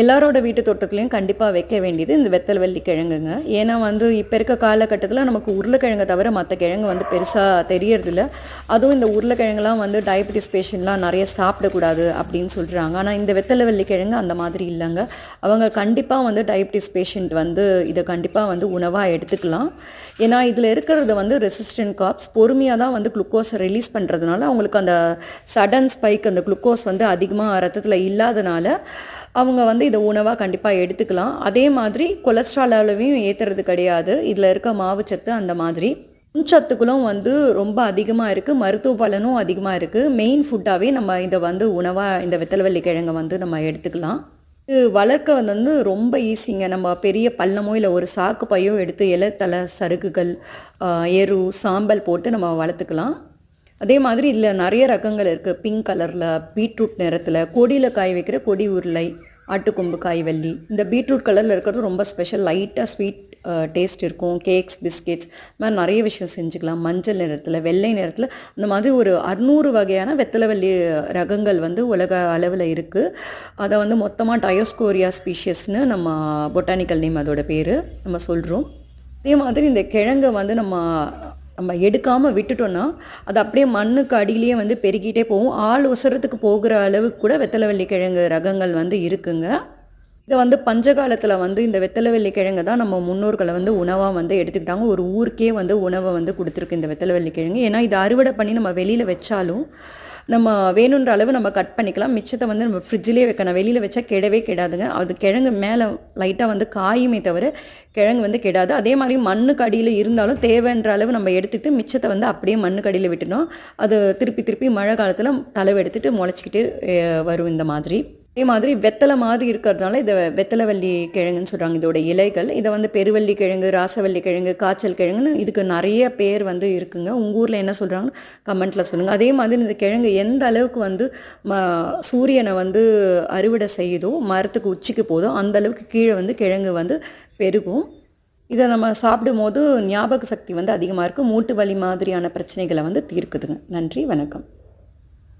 எல்லாரோட வீட்டு தோட்டத்துலையும் கண்டிப்பாக வைக்க வேண்டியது இந்த வெத்தல் வெள்ளி கிழங்குங்க. ஏன்னா வந்து இப்போ இருக்க காலகட்டத்தில் நமக்கு உருளைக்கிழங்கை தவிர மற்ற கிழங்கு வந்து பெருசாக தெரியறதில்ல. அதுவும் இந்த உருளைக்கிழங்குலாம் வந்து டயபெட்டிஸ் பேஷண்ட்லாம் நிறைய சாப்பிடக்கூடாது அப்படின்னு சொல்கிறாங்க ஆனால் இந்த வெத்தலை வெள்ளி கிழங்கு அந்த மாதிரி இல்லைங்க. அவங்க கண்டிப்பாக வந்து டயபெட்டிஸ் பேஷண்ட் வந்து இதை கண்டிப்பாக வந்து உணவாக எடுத்துக்கலாம். ஏன்னா இதில் இருக்கிறது வந்து ரெசிஸ்டன்ட் காப்ஸ் பொறுமையாக தான் வந்து குளுக்கோஸை ரிலீஸ் பண்ணுறதுனால அவங்களுக்கு அந்த சடன் ஸ்பைக் அந்த குளுக்கோஸ் வந்து அதிகமாக ரத்தத்தில் இல்லாதனால அவங்க வந்து இதை உணவாக கண்டிப்பாக எடுத்துக்கலாம். அதே மாதிரி கொலஸ்ட்ரால் அளவையும் ஏற்றுறது கிடையாது. இதில் இருக்க மாவுச்சத்து அந்த மாதிரி. சத்துக்களும் வந்து ரொம்ப அதிகமாக இருக்குது மருத்துவ பலனும் அதிகமாக இருக்குது மெயின் ஃபுட்டாகவே நம்ம இதை வந்து உணவாக இந்த வெத்தலவள்ளி கிழங்கை வந்து நம்ம எடுத்துக்கலாம். இது வளர்க்க வந்து ரொம்ப ஈஸிங்க. நம்ம பெரிய பள்ளமோ இல்லை ஒரு சாக்கு பையோ எடுத்து இலைத்தலை சருக்குகள் எரு சாம்பல் போட்டு நம்ம வளர்த்துக்கலாம். அதே மாதிரி இதில் நிறைய ரகங்கள் இருக்குது பிங்க் கலரில் பீட்ரூட் நிறத்தில் கொடியில் காய் வைக்கிற கொடி உருளை ஆட்டுக்கொம்பு காய் வள்ளி இந்த பீட்ரூட் கலரில் இருக்கிறது ரொம்ப ஸ்பெஷல் லைட்டாக ஸ்வீட் டேஸ்ட் இருக்கும். கேக்ஸ் பிஸ்கெட்ஸ் இந்த மாதிரி நிறைய விஷயம் செஞ்சுக்கலாம். மஞ்சள் நிறத்தில் வெள்ளை நிறத்தில் இந்த மாதிரி ஒரு அறுநூறு வகையான வெத்தலைவள்ளி ரகங்கள் வந்து உலக அளவில் இருக்குது அதை வந்து மொத்தமாக டயோஸ்கோரியா ஸ்பீஷியஸ்னு நம்ம பொட்டானிக்கல் நேம் அதோட பேர் நம்ம சொல்கிறோம் அதே மாதிரி இந்த கிழங்கை வந்து நம்ம நம்ம எடுக்காமல் விட்டுட்டோன்னா அது அப்படியே மண்ணுக்கு அடியிலேயே வந்து பெருகிட்டே போகும். ஆள் உசரத்துக்கு போகிற அளவுக்கு கூட வெத்தலைவள்ளி கிழங்கு ரகங்கள் வந்து இருக்குங்க. இதை வந்து பஞ்சகாலத்தில் வந்து இந்த வெத்தலைவள்ளி கிழங்கு தான் நம்ம முன்னோர்களை வந்து உணவாக வந்து எடுத்துக்கிட்டாங்க. ஒரு ஊருக்கே வந்து உணவை வந்து கொடுத்துருக்கு இந்த வெத்தலைவள்ளி கிழங்கு. ஏன்னா இதை அறுவடை பண்ணி நம்ம வெளியில் வச்சாலும் நம்ம வேணுன்ற அளவு நம்ம கட் பண்ணிக்கலாம். மிச்சத்தை வந்து நம்ம ஃப்ரிட்ஜிலே வைக்கணும் வெளியில் வச்சா கெடவே கெடாதுங்க. அது கிழங்கு மேலே லைட்டாக வந்து காயுமே தவிர கிழங்கு வந்து கெடாது. அதே மாதிரி மண்ணுக்கு அடியில் இருந்தாலும் தேவைன்ற அளவு நம்ம எடுத்துகிட்டு மிச்சத்தை வந்து அப்படியே மண்ணுக்கு அடியில் விட்டுனோம் அது திருப்பி திருப்பி மழை காலத்தில் தளவு முளைச்சிக்கிட்டு வரும் இந்த மாதிரி. அதே மாதிரி வெத்தலை மாதிரி இருக்கிறதுனால இதை வெத்தலைவள்ளி கிழங்குன்னு சொல்கிறாங்க இதோட இலைகள் இதை வந்து பெருவள்ளி கிழங்கு ராசவள்ளி கிழங்கு காய்ச்சல் கிழங்குன்னு இதுக்கு நிறைய பேர் வந்து இருக்குங்க. உங்கள் ஊரில் என்ன சொல்கிறாங்கன்னு கமெண்ட்டில் சொல்லுங்கள் அதே மாதிரி இந்த கிழங்கு எந்த அளவுக்கு வந்து ம சூரியனை வந்து அறுவடை செய்யுதோ மரத்துக்கு உச்சிக்கு போதோ அந்த அளவுக்கு கீழே வந்து கிழங்கு வந்து பெருகும். இதை நம்ம சாப்பிடும் போது ஞாபக சக்தி வந்து அதிகமாக இருக்கும் மூட்டு வலி மாதிரியான பிரச்சனைகளை வந்து தீர்க்குதுங்க. நன்றி வணக்கம்.